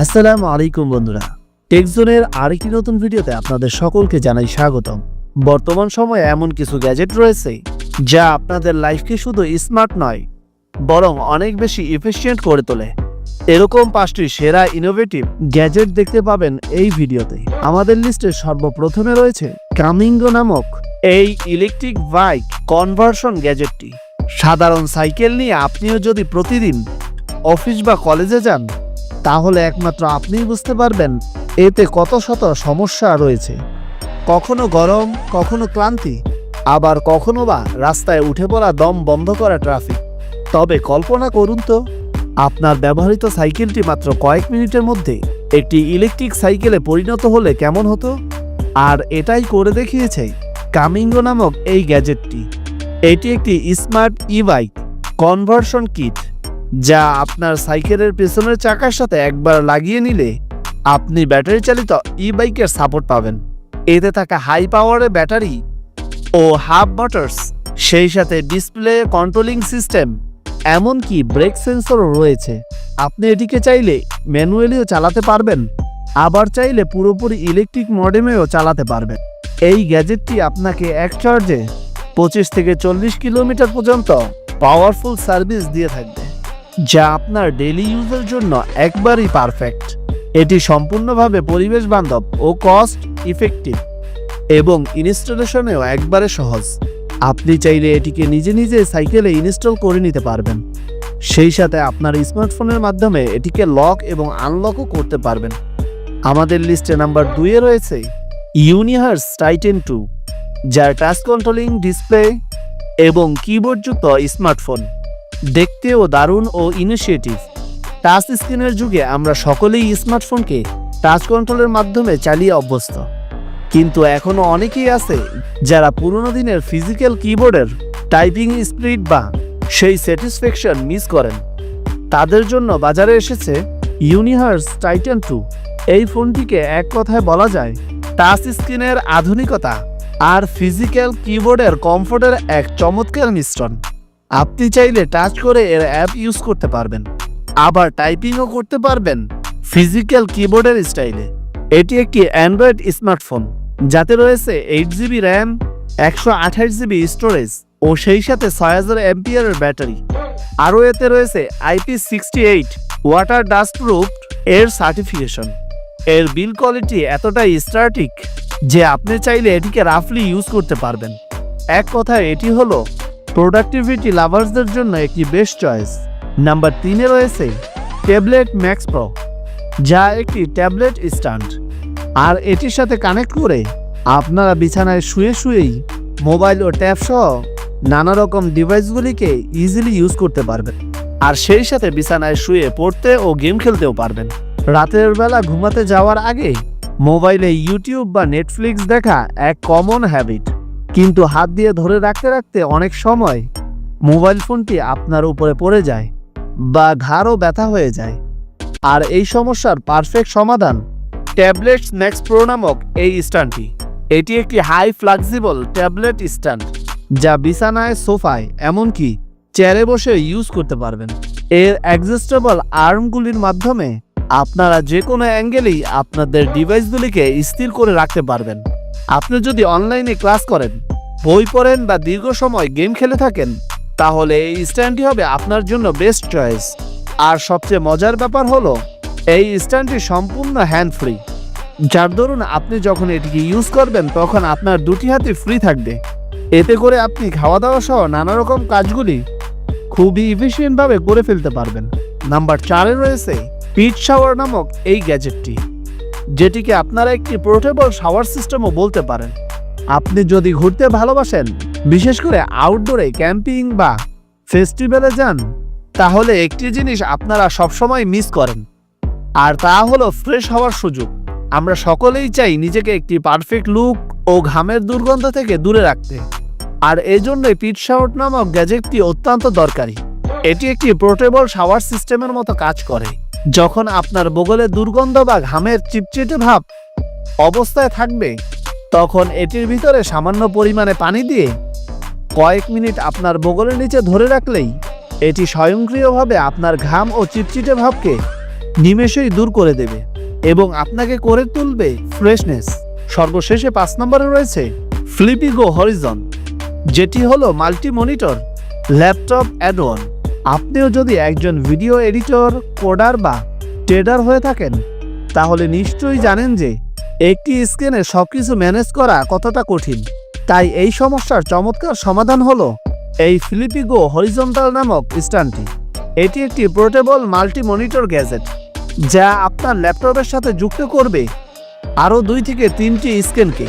আসসালামু আলাইকুম বন্ধুরা। টেকজোনের আরেকটি নতুন ভিডিওতে আপনাদের সকলকে জানাই স্বাগতম। বর্তমান সময়ে এমন কিছু গ্যাজেট রয়েছে যা আপনাদের লাইফকে শুধু স্মার্ট নয়, বরং অনেক বেশি ইফিশিয়েন্ট করে তোলে। এরকম পাঁচটি সেরা ইনোভেটিভ গ্যাজেট দেখতে পাবেন এই ভিডিওতে। আমাদের লিস্টে সর্বপ্রথমে রয়েছে কামিঙ্গো নামক এই ইলেকট্রিক বাইক কনভার্সন গ্যাজেটটি সাধারণ সাইকেল নিয়ে আপনিও যদি প্রতিদিন অফিস বা কলেজে যান তাহলে একমাত্র আপনিই বুঝতে পারবেন এতে কত শত সমস্যা রয়েছে। কখনো গরম, কখনো ক্লান্তি, আবার কখনো বা রাস্তায় উঠে পড়া দম বন্ধ করা ট্রাফিক। তবে কল্পনা করুন তো, আপনার ব্যবহৃত সাইকেলটি মাত্র কয়েক মিনিটের মধ্যে একটি ইলেকট্রিক সাইকেলে পরিণত হলে কেমন হতো? আর এটাই করে দেখিয়েছে কামিঙ্গো নামক এই গ্যাজেটটি। এটি একটি smart e bike conversion kit. যা আপনার সাইকেলের পেছনের চাকার সাথে একবার লাগিয়ে নিলে আপনি ব্যাটারি চালিত ই বাইকের সাপোর্ট পাবেন। এতে থাকা হাই পাওয়ারের ব্যাটারি ও হাফ মোটরস সেই সাথে ডিসপ্লে কন্ট্রোলিং সিস্টেম এমনকি ব্রেক সেন্সরও রয়েছে। আপনি এটিকে চাইলে ম্যানুয়ালিও চালাতে পারবেন, আবার চাইলে পুরোপুরি ইলেকট্রিক মডেমেও চালাতে পারবেন। এই গ্যাজেটটি আপনাকে এক চার্জে পঁচিশ থেকে চল্লিশ কিলোমিটার পর্যন্ত পাওয়ারফুল সার্ভিস দিয়ে থাকবে। যা আপনার ডেলি ইউজের জন্য একবারই পারফেক্ট এটি সম্পূর্ণভাবে পরিবেশ বান্ধব ও কস্ট ইফেক্টিভ এবং ইনস্টলেশনেও একবারে সহজ। আপনি চাইলে এটিকে নিজে নিজে সাইকেলে ইনস্টল করে নিতে পারবেন। সেই সাথে আপনার স্মার্টফোনের মাধ্যমে এটিকে লক এবং আনলকও করতে পারবেন। আমাদের লিস্টে নাম্বার দুইয়ে রয়েছে ইউনিহার্স টাইটেন টু যার টাচ কন্ট্রোলিং ডিসপ্লে এবং কিবোর্ডযুক্ত স্মার্টফোন দেখতেও দারুণ ও ইনিশিয়েটিভ টাচ স্ক্রিনের যুগে আমরা সকলেই স্মার্টফোনকে টাচ কন্ট্রোলের মাধ্যমে চালিয়ে অভ্যস্ত। কিন্তু এখনও অনেকেই আছে যারা পুরনো দিনের ফিজিক্যাল কিবোর্ডের টাইপিং স্পিড বা সেই স্যাটিসফ্যাকশন মিস করেন। তাদের জন্য বাজারে এসেছে ইউনিভার্স টাইটান টু এই ফোনটিকে এক কথায় বলা যায় টাচ স্ক্রিনের আধুনিকতা আর ফিজিক্যাল কিবোর্ডের কমফোর্টের এক চমৎকার মিশ্রণ। আপনি চাইলে টাচ করে এর অ্যাপ ইউজ করতে পারবেন। আবার টাইপিংও করতে পারবেন ফিজিক্যাল কিবোর্ডের স্টাইলে। এটি একটি অ্যান্ড্রয়েড স্মার্টফোন, যাতে রয়েছে এইট জিবি র্যাম একশো আঠাশ জিবি স্টোরেজ ও সেই সাথে ছয় হাজার এমপিয়ারের ব্যাটারি আরও এতে রয়েছে IP sixty eight water dust proof এর সার্টিফিকেশন এর বিল কোয়ালিটি এতটাই স্ট্যাটিক যে আপনি চাইলে এটিকে রাফলি ইউজ করতে পারবেন। এক কথায় এটি হলো প্রোডাক্টিভিটি লাভার্সদের জন্য একটি বেস্ট চয়েস নাম্বার তিনে রয়েছে ট্যাবলেট ম্যাক্স প্রো যা একটি ট্যাবলেট স্ট্যান্ড আর এটির সাথে কানেক্ট করে আপনারা বিছানায় শুয়ে শুয়েই মোবাইল ও ট্যাব সহ নানা রকম ডিভাইসগুলিকে ইজিলি ইউজ করতে পারবেন। আর সেই সাথে বিছানায় শুয়ে পড়তে ও গেম খেলতেও পারবেন। রাতের বেলা ঘুমাতে যাওয়ার আগে মোবাইলে ইউটিউব বা নেটফ্লিক্স দেখা এক কমন হ্যাবিট কিন্তু হাত দিয়ে ধরে রাখতে রাখতে অনেক সময় মোবাইল ফোনটি আপনার উপরে পড়ে যায় বা ঘাড়ও ব্যথা হয়ে যায়। আর এই সমস্যার পারফেক্ট সমাধান ট্যাবলেট নেক্সট প্রো নামক এই স্ট্যান্ডটি। এটি একটি হাই ফ্লেক্সিবল ট্যাবলেট স্ট্যান্ড যা বিছানায়, সোফায়, এমনকি চেয়ারে বসে ইউজ করতে পারবেন। এর অ্যাডজাস্টেবল আর্মগুলির মাধ্যমে আপনারা যে কোনো অ্যাঙ্গেলেই আপনাদের ডিভাইসগুলিকে স্থির করে রাখতে পারবেন। আপনি যদি অনলাইনে ক্লাস করেন, বই পড়েন বা দীর্ঘ সময় গেম খেলে থাকেন, তাহলে এই স্ট্যান্ডটি হবে আপনার জন্য বেস্ট চয়েস আর সবচেয়ে মজার ব্যাপার হলো, এই স্ট্যান্ডটি সম্পূর্ণ হ্যান্ড ফ্রি যার দরুন আপনি যখন এটিকে ইউজ করবেন, তখন আপনার দুটি হাতে ফ্রি থাকবে। এতে করে আপনি খাওয়া দাওয়া সহ নানা রকম কাজগুলি খুবই ইফিসিয়েন্টভাবে করে ফেলতে পারবেন। নাম্বার চারে রয়েছে পিট শাওয়ার নামক এই গ্যাজেটটি যেটিকে আপনারা একটি পোর্টেবল শাওয়ার সিস্টেমও বলতে পারেন। আপনি যদি ঘুরতে ভালোবাসেন, বিশেষ করে আউটডোরে ক্যাম্পিং বা ফেস্টিভ্যালে যান, তাহলে একটি জিনিস আপনারা সবসময় মিস করেন। আর তা হলো ফ্রেশ হওয়ার সুযোগ। আমরা সকলেই চাই নিজেকে একটি পারফেক্ট লুক ও ঘামের দুর্গন্ধ থেকে দূরে রাখতে। আর এজন্যই পিট শাওয়ার নামক গ্যাজেটটি অত্যন্ত দরকারি। এটি একটি পোর্টেবল শাওয়ার সিস্টেমের মতো কাজ করে। যখন আপনার বগলে দুর্গন্ধ বা ঘামের চিপচিটে ভাব অবস্থায় থাকবে, তখন এটির ভিতরে সামান্য পরিমাণে পানি দিয়ে কয়েক মিনিট আপনার বগলের নিচে ধরে রাখলেই এটি স্বয়ংক্রিয়ভাবে আপনার ঘাম ও চিপচিটে ভাবকে নিমেষেই দূর করে দেবে এবং আপনাকে করে তুলবে ফ্রেশনেস। সর্বশেষে পাঁচ নম্বরে রয়েছে ফ্লিপিগো হরিজন যেটি হলো multi monitor laptop add on আপনিও যদি একজন ভিডিও এডিটর, কোডার বা ট্রেডার হয়ে থাকেন, তাহলে নিশ্চয়ই জানেন যে একটি স্ক্রিনে সব কিছু ম্যানেজ করা কতটা কঠিন। তাই এই সমস্যার চমৎকার সমাধান হলো এই ফিলিপিগো হরিজন্টাল নামক স্ট্যান্ডটি। এটি একটি পোর্টেবল মাল্টি মনিটর গ্যাজেট, যা আপনার ল্যাপটপের সাথে যুক্ত করবে আরও দুই থেকে তিনটি স্ক্রিনকে,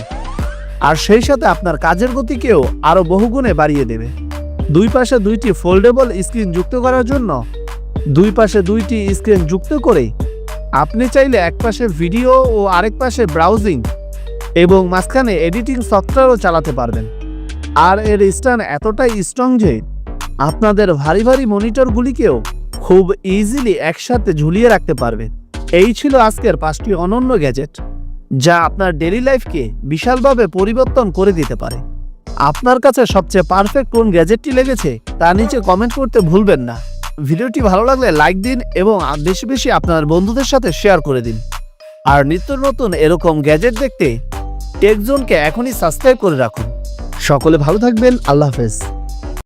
আর সেই সাথে আপনার কাজের গতিকেও আরও বহুগুণে বাড়িয়ে দেবে। দুই পাশে দুইটি ফোল্ডেবল স্ক্রিন যুক্ত করার জন্য দুই পাশে দুইটি স্ক্রিন যুক্ত করে আপনি চাইলে এক পাশে ভিডিও ও আরেক পাশে ব্রাউজিং এবং মাঝখানে এডিটিং সফটওয়্যারও চালাতে পারবেন। আর এর স্ট্যান্ড এতটাই স্ট্রং যে আপনাদের ভারী ভারী মনিটরগুলিকেও খুব ইজিলি একসাথে ঝুলিয়ে রাখতে পারবেন এই ছিল আজকের পাঁচটি অনন্য গ্যাজেট যা আপনার ডেলি লাইফকে বিশালভাবে পরিবর্তন করে দিতে পারে। আপনার কাছে সবচেয়ে পারফেক্ট কোন গ্যাজেটটি লেগেছে তা নিচে কমেন্ট করতে ভুলবেন না। ভিডিওটি ভালো লাগলে লাইক দিন এবং বেশি বেশি আপনার বন্ধুদের সাথে শেয়ার করে দিন। আর নিত্য নতুন এরকম গ্যাজেট দেখতে টেকজোনকে এখনই সাবস্ক্রাইব করে রাখুন। সকলে ভালো থাকবেন, আল্লাহ হাফেজ।